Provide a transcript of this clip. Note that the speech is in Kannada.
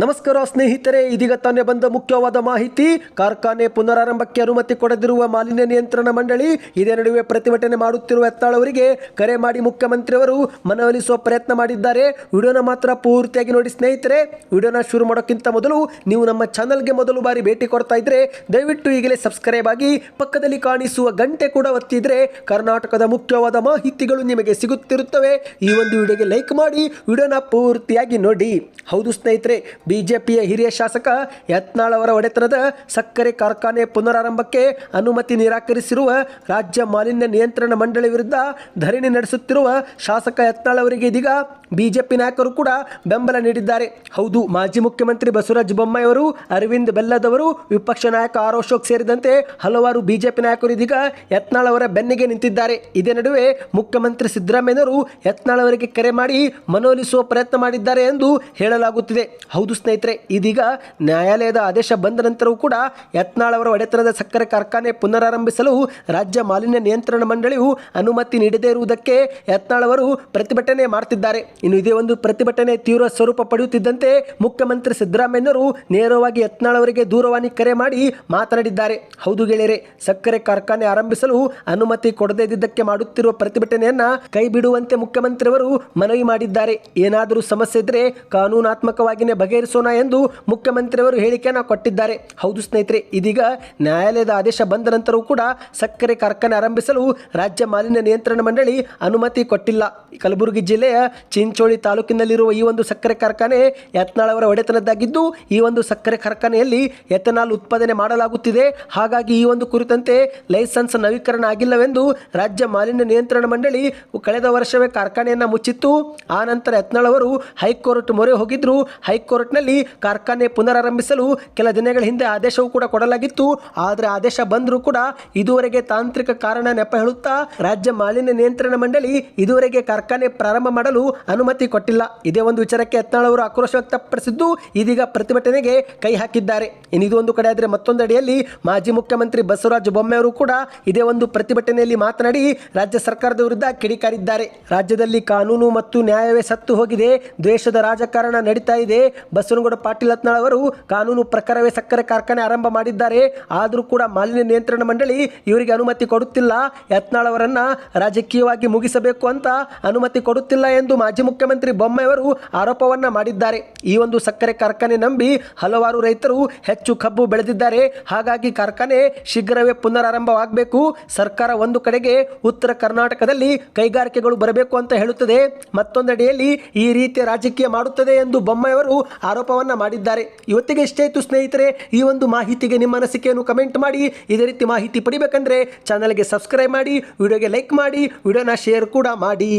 ನಮಸ್ಕಾರ ಸ್ನೇಹಿತರೆ, ಇದೀಗ ತಾನೇ ಬಂದ ಮುಖ್ಯವಾದ ಮಾಹಿತಿ. ಕಾರ್ಖಾನೆ ಪುನರಾರಂಭಕ್ಕೆ ಅನುಮತಿ ಕೊಡದಿರುವ ಮಾಲಿನ್ಯ ನಿಯಂತ್ರಣ ಮಂಡಳಿ ಇದೇ ನಡುವೆ ಪ್ರತಿಭಟನೆ ಮಾಡುತ್ತಿರುವ ಎತ್ತಾಳವರಿಗೆ ಕರೆ ಮಾಡಿ ಮುಖ್ಯಮಂತ್ರಿಯವರು ಮನವೊಲಿಸುವ ಪ್ರಯತ್ನ ಮಾಡಿದ್ದಾರೆ. ವಿಡಿಯೋನ ಮಾತ್ರ ಪೂರ್ತಿಯಾಗಿ ನೋಡಿ ಸ್ನೇಹಿತರೆ. ವಿಡಿಯೋನ ಶುರು ಮಾಡೋಕ್ಕಿಂತ ಮೊದಲು ನೀವು ನಮ್ಮ ಚಾನಲ್ಗೆ ಮೊದಲು ಬಾರಿ ಭೇಟಿ ಕೊಡ್ತಾ ಇದ್ರೆ, ದಯವಿಟ್ಟು ಈಗಲೇ ಸಬ್ಸ್ಕ್ರೈಬ್ ಆಗಿ ಪಕ್ಕದಲ್ಲಿ ಕಾಣಿಸುವ ಗಂಟೆ ಕೂಡ ಒತ್ತಿದ್ರೆ ಕರ್ನಾಟಕದ ಮುಖ್ಯವಾದ ಮಾಹಿತಿಗಳು ನಿಮಗೆ ಸಿಗುತ್ತಿರುತ್ತವೆ. ಈ ಒಂದು ವಿಡಿಯೋಗೆ ಲೈಕ್ ಮಾಡಿ, ವಿಡಿಯೋನ ಪೂರ್ತಿಯಾಗಿ ನೋಡಿ. ಹೌದು ಸ್ನೇಹಿತರೆ ಬಿಜೆಪಿಯ ಹಿರಿಯ ಶಾಸಕ ಯತ್ನಾಳ್ ಅವರ ಒಡೆತನದ ಸಕ್ಕರೆ ಕಾರ್ಖಾನೆ ಪುನರಾರಂಭಕ್ಕೆ ಅನುಮತಿ ನಿರಾಕರಿಸಿರುವ ರಾಜ್ಯ ಮಾಲಿನ್ಯ ನಿಯಂತ್ರಣ ಮಂಡಳಿ ವಿರುದ್ಧ ಧರಣಿ ನಡೆಸುತ್ತಿರುವ ಶಾಸಕ ಯತ್ನಾಳ್ ಅವರಿಗೆ ಇದೀಗ ಬಿಜೆಪಿ ನಾಯಕರು ಕೂಡ ಬೆಂಬಲ ನೀಡಿದ್ದಾರೆ. ಹೌದು, ಮಾಜಿ ಮುಖ್ಯಮಂತ್ರಿ ಬಸವರಾಜ ಬೊಮ್ಮಾಯಿ ಅವರು, ಅರವಿಂದ್ ಬೆಲ್ಲದವರು ವಿಪಕ್ಷ ನಾಯಕ ಆರ್ ಅಶೋಕ್ ಸೇರಿದಂತೆ ಹಲವಾರು ಬಿಜೆಪಿ ನಾಯಕರು ಇದೀಗ ಯತ್ನಾಳ್ ಅವರ ಬೆನ್ನಿಗೆ ನಿಂತಿದ್ದಾರೆ. ಇದೇ ನಡುವೆ ಮುಖ್ಯಮಂತ್ರಿ ಸಿದ್ದರಾಮಯ್ಯನವರು ಯತ್ನಾಳ್ ಅವರಿಗೆ ಕರೆ ಮಾಡಿ ಮನವೊಲಿಸುವ ಪ್ರಯತ್ನ ಮಾಡಿದ್ದಾರೆ ಎಂದು ಹೇಳಲಾಗುತ್ತಿದೆ. ಹೌದು ಸ್ನೇಹಿತರೆ, ಇದೀಗ ನ್ಯಾಯಾಲಯದ ಆದೇಶ ಬಂದ ನಂತರವೂ ಕೂಡ ಯತ್ನಾಳ್ ಅವರ ಒಡೆತನದ ಸಕ್ಕರೆ ಕಾರ್ಖಾನೆ ಪುನರಾರಂಭಿಸಲು ರಾಜ್ಯ ಮಾಲಿನ್ಯ ನಿಯಂತ್ರಣ ಮಂಡಳಿಯು ಅನುಮತಿ ನೀಡದೇ ಇರುವುದಕ್ಕೆ ಯತ್ನಾಳ್ ಅವರು ಪ್ರತಿಭಟನೆ ಮಾಡ್ತಿದ್ದಾರೆ. ಇನ್ನು ಇದೇ ಒಂದು ಪ್ರತಿಭಟನೆ ತೀವ್ರ ಸ್ವರೂಪ ಪಡೆಯುತ್ತಿದ್ದಂತೆ ಮುಖ್ಯಮಂತ್ರಿ ಸಿದ್ದರಾಮಯ್ಯನವರು ನೇರವಾಗಿ ಯತ್ನಾಳ್ ಅವರಿಗೆ ದೂರವಾಣಿ ಕರೆ ಮಾಡಿ ಮಾತನಾಡಿದ್ದಾರೆ. ಹೌದು ಗೆಳೆಯರೆ, ಸಕ್ಕರೆ ಕಾರ್ಖಾನೆ ಆರಂಭಿಸಲು ಅನುಮತಿ ಕೊಡದೇ ಇದ್ದಕ್ಕೆ ಮಾಡುತ್ತಿರುವ ಪ್ರತಿಭಟನೆಯನ್ನ ಕೈ ಬಿಡುವಂತೆ ಮುಖ್ಯಮಂತ್ರಿಯವರು ಮನವಿ ಮಾಡಿದ್ದಾರೆ. ಏನಾದರೂ ಸಮಸ್ಯೆ ಇದ್ರೆ ಕಾನೂನಾತ್ಮಕವಾಗಿಯೇ ಬಗೆಹರಿಸೋಣ ಎಂದು ಮುಖ್ಯಮಂತ್ರಿಯವರು ಹೇಳಿಕೆಯನ್ನು ಕೊಟ್ಟಿದ್ದಾರೆ. ಹೌದು ಸ್ನೇಹಿತರೆ, ಇದೀಗ ನ್ಯಾಯಾಲಯದ ಆದೇಶ ಬಂದ ನಂತರವೂ ಕೂಡ ಸಕ್ಕರೆ ಕಾರ್ಖಾನೆ ಆರಂಭಿಸಲು ರಾಜ್ಯ ಮಾಲಿನ್ಯ ನಿಯಂತ್ರಣ ಮಂಡಳಿ ಅನುಮತಿ ಕೊಟ್ಟಿಲ್ಲ. ಕಲಬುರಗಿ ಜಿಲ್ಲೆಯ ಚಿಂಚೋಳಿ ತಾಲೂಕಿನಲ್ಲಿರುವ ಈ ಒಂದು ಸಕ್ಕರೆ ಕಾರ್ಖಾನೆ ಯತ್ನಾಳ್ ಅವರ ಒಡೆತನದ್ದಾಗಿದ್ದು, ಈ ಒಂದು ಸಕ್ಕರೆ ಕಾರ್ಖಾನೆಯಲ್ಲಿ ಎಥನಾಲ್ ಉತ್ಪಾದನೆ ಮಾಡಲಾಗುತ್ತಿದೆ. ಹಾಗಾಗಿ ಈ ಒಂದು ಕುರಿತಂತೆ ಲೈಸೆನ್ಸ್ ನವೀಕರಣ ಆಗಿಲ್ಲವೆಂದು ರಾಜ್ಯ ಮಾಲಿನ್ಯ ನಿಯಂತ್ರಣ ಮಂಡಳಿ ಕಳೆದ ವರ್ಷವೇ ಕಾರ್ಖಾನೆಯನ್ನು ಮುಚ್ಚಿತ್ತು. ಆ ನಂತರ ಯತ್ನಾಳ್ ಅವರು ಹೈಕೋರ್ಟ್ ಮೊರೆ ಹೋಗಿದ್ರು. ಹೈಕೋರ್ಟ್ನಲ್ಲಿ ಕಾರ್ಖಾನೆ ಪುನರಾರಂಭಿಸಲು ಕೆಲ ದಿನಗಳ ಹಿಂದೆ ಆದೇಶವೂ ಕೂಡ ಕೊಡಲಾಗಿತ್ತು. ಆದರೆ ಆದೇಶ ಬಂದರೂ ಕೂಡ ಇದುವರೆಗೆ ತಾಂತ್ರಿಕ ಕಾರಣ ನೆಪ ಹೇಳುತ್ತಾ, ರಾಜ್ಯ ಮಾಲಿನ್ಯ ನಿಯಂತ್ರಣ ಮಂಡಳಿ ಇದುವರೆಗೆ ಕಾರ್ಖಾನೆ ಪ್ರಾರಂಭ ಮಾಡಲು ಅನುಮತಿ ಕೊಟ್ಟಿಲ್ಲ. ಇದೇ ಒಂದು ವಿಚಾರಕ್ಕೆ ಯತ್ನಾಳ್ ಅವರು ಆಕ್ರೋಶ ವ್ಯಕ್ತಪಡಿಸಿದ್ದು, ಇದೀಗ ಪ್ರತಿಭಟನೆಗೆ ಕೈ ಹಾಕಿದ್ದಾರೆ. ಇನ್ನು ಇದು ಒಂದು ಕಡೆ ಆದರೆ ಮತ್ತೊಂದಡಿಯಲ್ಲಿ ಮಾಜಿ ಮುಖ್ಯಮಂತ್ರಿ ಬಸವರಾಜ ಬೊಮ್ಮೆಯವರು ಕೂಡ ಇದೇ ಒಂದು ಪ್ರತಿಭಟನೆಯಲ್ಲಿ ಮಾತನಾಡಿ, ರಾಜ್ಯ ಸರ್ಕಾರದ ವಿರುದ್ಧ ಕಿಡಿಕಾರಿದ್ದಾರೆ. ರಾಜ್ಯದಲ್ಲಿ ಕಾನೂನು ಮತ್ತು ನ್ಯಾಯವೇ ಸತ್ತು ಹೋಗಿದೆ. ದ್ವೇಷದ ರಾಜಕಾರಣ ನಡೀತಾ ಇದೆ. ಬಸವನಗೌಡ ಪಾಟೀಲ್ ಅತ್ನಾಳ್ ಅವರು ಕಾನೂನು ಪ್ರಕಾರವೇ ಸಕ್ಕರೆ ಕಾರ್ಖಾನೆ ಆರಂಭ ಮಾಡಿದ್ದಾರೆ. ಆದರೂ ಕೂಡ ಮಾಲಿನ್ಯ ನಿಯಂತ್ರಣ ಮಂಡಳಿ ಇವರಿಗೆ ಅನುಮತಿ ಕೊಡುತ್ತಿಲ್ಲ. ಯತ್ನಾಳ್ ಅವರನ್ನ ರಾಜಕೀಯವಾಗಿ ಮುಗಿಸಬೇಕು ಅಂತ ಅನುಮತಿ ಕೊಡುತ್ತಿಲ್ಲ ಎಂದು ಮಾಜಿ ಮುಖ್ಯಮಂತ್ರಿ ಬೊಮ್ಮಾಯಿಯವರು ಆರೋಪವನ್ನು ಮಾಡಿದ್ದಾರೆ. ಈ ಒಂದು ಸಕ್ಕರೆ ಕಾರ್ಖಾನೆ ನಂಬಿ ಹಲವಾರು ರೈತರು ಹೆಚ್ಚು ಕಬ್ಬು ಬೆಳೆದಿದ್ದಾರೆ. ಹಾಗಾಗಿ ಕಾರ್ಖಾನೆ ಶೀಘ್ರವೇ ಪುನರಾರಂಭವಾಗಬೇಕು. ಸರ್ಕಾರ ಒಂದು ಕಡೆಗೆ ಉತ್ತರ ಕರ್ನಾಟಕದಲ್ಲಿ ಕೈಗಾರಿಕೆಗಳು ಬರಬೇಕು ಅಂತ ಹೇಳುತ್ತದೆ. ಮತ್ತೊಂದೆಡೆಯಲ್ಲಿ ಈ ರೀತಿಯ ರಾಜಕೀಯ ಮಾಡುತ್ತದೆ ಎಂದು ಬೊಮ್ಮಾಯಿಯವರು ಆರೋಪವನ್ನ ಮಾಡಿದ್ದಾರೆ. ಇವತ್ತಿಗೆ ಇಷ್ಟೇ ಇತ್ತು ಸ್ನೇಹಿತರೆ, ಈ ಒಂದು ಮಾಹಿತಿಗೆ ನಿಮ್ಮ ಅನಿಸಿಕೆಯನ್ನು ಕಮೆಂಟ್ ಮಾಡಿ. ಇದೇ ರೀತಿ ಮಾಹಿತಿ ಪಡಿಬೇಕಂದ್ರೆ, ಚಾನಲ್ಗೆ ಸಬ್ಸ್ಕ್ರೈಬ್ ಮಾಡಿ, ವಿಡಿಯೋಗೆ ಲೈಕ್ ಮಾಡಿ, ವಿಡಿಯೋನ ಶೇರ್ ಕೂಡ ಮಾಡಿ.